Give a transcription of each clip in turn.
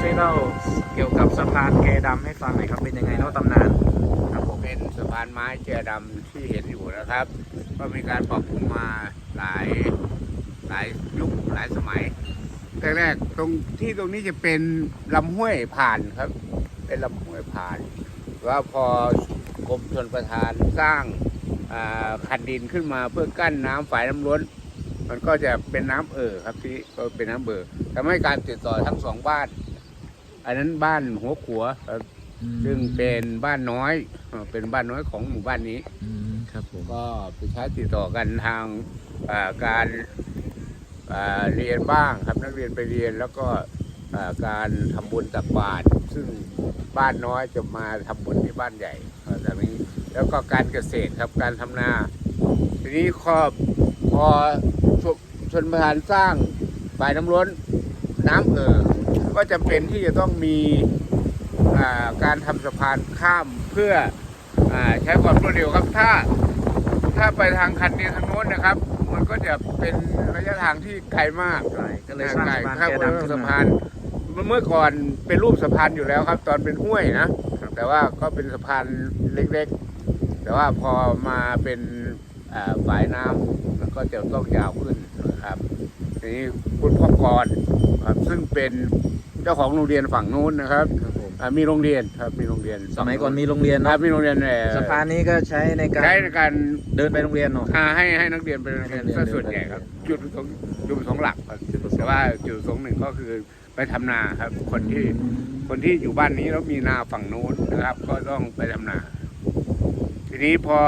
ช่วยเล่าเกี่ยวกับสะพานแกดำให้ฟังหน่อยครับเป็นยังไงเล่าตำนาน ครับผมเป็นสะพานไม้แกดำที่เห็นอยู่นะครับ ก็มีการปรับปรุงมาหลายหลายยุคหลายสมัยแรกๆตรงที่ตรงนี้จะเป็นลำห้วยผ่านครับ เป็นลำห้วยผ่านว่าพอกรมชนประทานสร้างอ่าคันดินขึ้นมาเพื่อกั้นน้ำฝ่ายน้ำล้น มันก็จะเป็นน้ำเอ่อครับที่ก็เป็นน้ำเอ่อทำให้การติดต่อทั้งสองบ้าน อันนั้นบ้านหัวขัวครับซึ่งเป็นบ้านน้อยเอ่อเป็นบ้านน้อยของหมู่บ้านนี้อืมครับผมก็ไปใช้ติดต่อกันทางอ่าการอ่าเรียนบ้างครับนักเรียนไปเรียนแล้วก็อ่าการทำบุญตักบาตรซึ่งบ้านน้อยจะมาทำบุญที่บ้านใหญ่เอ่อแบบนี้แล้วก็การเกษตรครับการทำนา ทีนี้ครอบพอชชนประทานสร้างฝ่ายน้ำล้นน้ำเอ่อ ก็จำเป็นที่จะต้องมีอ่าการทำสะพานข้ามเพื่ออาใช้ความรวดเร็วครับถ้าถ้าไปทางคันดินทางโน้นนะครับ มันก็จะเป็นระยะทางที่ไกลมากไกลก็เลยสร้างสะพานครับแกดำขึ้นสะมาพานเมื่อก่อนเป็นรูปสะพานอยู่แล้วครับ ตอนเป็นห้วยนะแต่ว่าก็เป็นสะพานเล็กๆ แต่ว่าพอมาเป็นอ่าฝายน้ำมันก็จะต้องยาวขึ้นนะครับทีนี้คุณพ่อกรครับซึ่งเป็น เจ้าของโรงเรียนฝั่งนู้นนะครับครับผมอ่ามีโรงเรียนครับมีโรงเรียนสมัยก่อนมีโรงเรียนครัเนาะบมีโรงเรียนเอ่อสะพานนี้ก็ใช้ในการใช้ในการเดินไปโรงเรียนเนาะ อ่าให้ให้นักเรียนไปโรงเรียนให้นักเรียนซะส่วนใหญ่ครับจุดประสงค์จุดประสงค์หลักครับจุดประสงค์แต่ว่าจุดประสงค์หนึ่งก็คือไปทำนาครับ คนที่คนที่อยู่บ้านนี้แล้วมีนาฝั่งนู้นนะครับ ก็ต้องไปทำนา ทีนี้พอ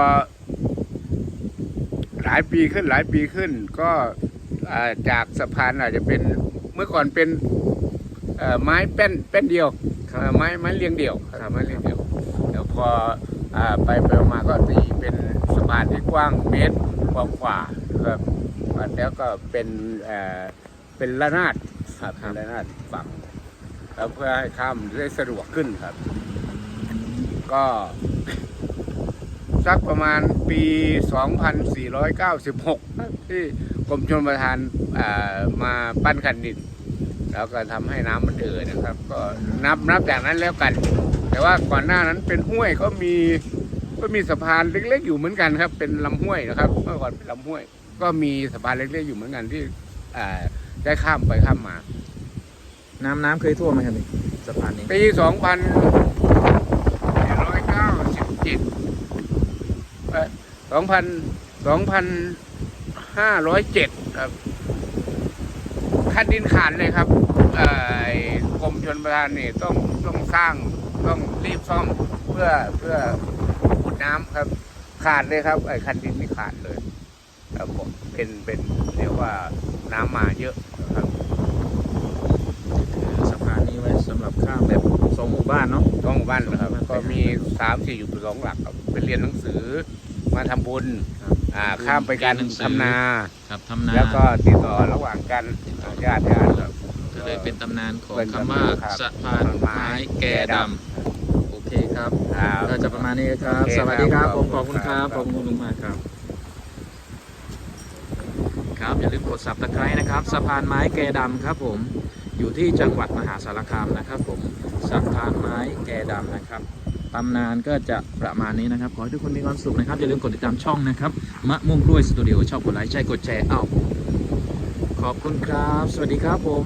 หลายปีขึ้นหลายปีขึ้น ก็อ่าจากสะพานอาจจะเป็นเมื่อก่อนเป็นเอ่อ ไม้แป้นแป้นเดียวเอ่อไม้ไม้เรียงเดี่ยวครับไม้เรียงเดี่ยวเดี๋ยวพออ่าไปไปมาก็ตีเป็นสะพานที่กว้างเมตรกว่ากว่าๆครับแล้วก็เป็นเอ่อเป็นระนาดครับเป็นระนาดฝั่งแล้วเพื่อให้ข้ามได้สะดวกขึ้นครับ ก็สักประมาณปี 2496ครับที่กรมชลประทานอ่ามาปั้นคันดิน แล้วก็ทำให้น้ำมันเอ่อนะครับ ก็นับนับจากนั้นแล้วกัน แต่ว่าก่อนหน้านั้นเป็นห้วยก็มีก็มีสะพานเล็ก ๆ อยู่เหมือนกันครับ เป็นลำห้วยนะครับ เมื่อก่อนเป็นลำห้วย ก็มีสะพานเล็ก ๆ อยู่เหมือนกันที่อ่าได้ข้ามไปข้ามมา น้ำน้ำเคยท่วมไหมครับนี่สะพานนี้ปี2497เอ่อ2,000 2,507ครับ คันดินขาดเลยครับเอ่อกรมชนประทานนี่ต้องต้องสร้างต้องรีบซ่อมเพื่อเพื่อขุดน้ำครับ ขาดเลยครับไอ้คันดินนี่ขาดเลยครับผมเป็นเป็นเรียกว่าน้ำมาเยอะครับสะพานนี้ไว้สำหรับข้ามแบบสองหมู่บ้านเนาะต้องบ้านนะครับ ก็มีสามสี่อยู่สองหลักครับไปเรียนหนังสือ มาทำบุญครับอ่าข้ามไปการเรียนหนังสือ ทำนา ครับทำนาแล้วก็ติดต่อระหว่างกันญาติญาติครับก็เลยเป็นตำนานของเป็นคำว่าครับสะพานไม้แก่ดำโอเคครับ ครับ ก็จะประมาณนี้ครับ โอเคสวัสดีครับ ครับผมขอบคุณครับคขรัอบบคุณลุงมากครับ ครับอย่าลืมกดสับตะไคร้นะครับ สะพานไม้แกดำครับผม อยู่ที่จังหวัดมหาสารคามนะครับผม สะพานไม้แกดำนะครับ ตำนานก็จะประมาณนี้นะครับ ขอให้ทุกคนมีความสุขนะครับ อย่าลืมกดติดตามช่องนะครับ มะม่วงกล้วยสตูดิโอชอบกดไลค์ใช่กดแชร์เอ้าขอบคุณครับ สวัสดีครับผม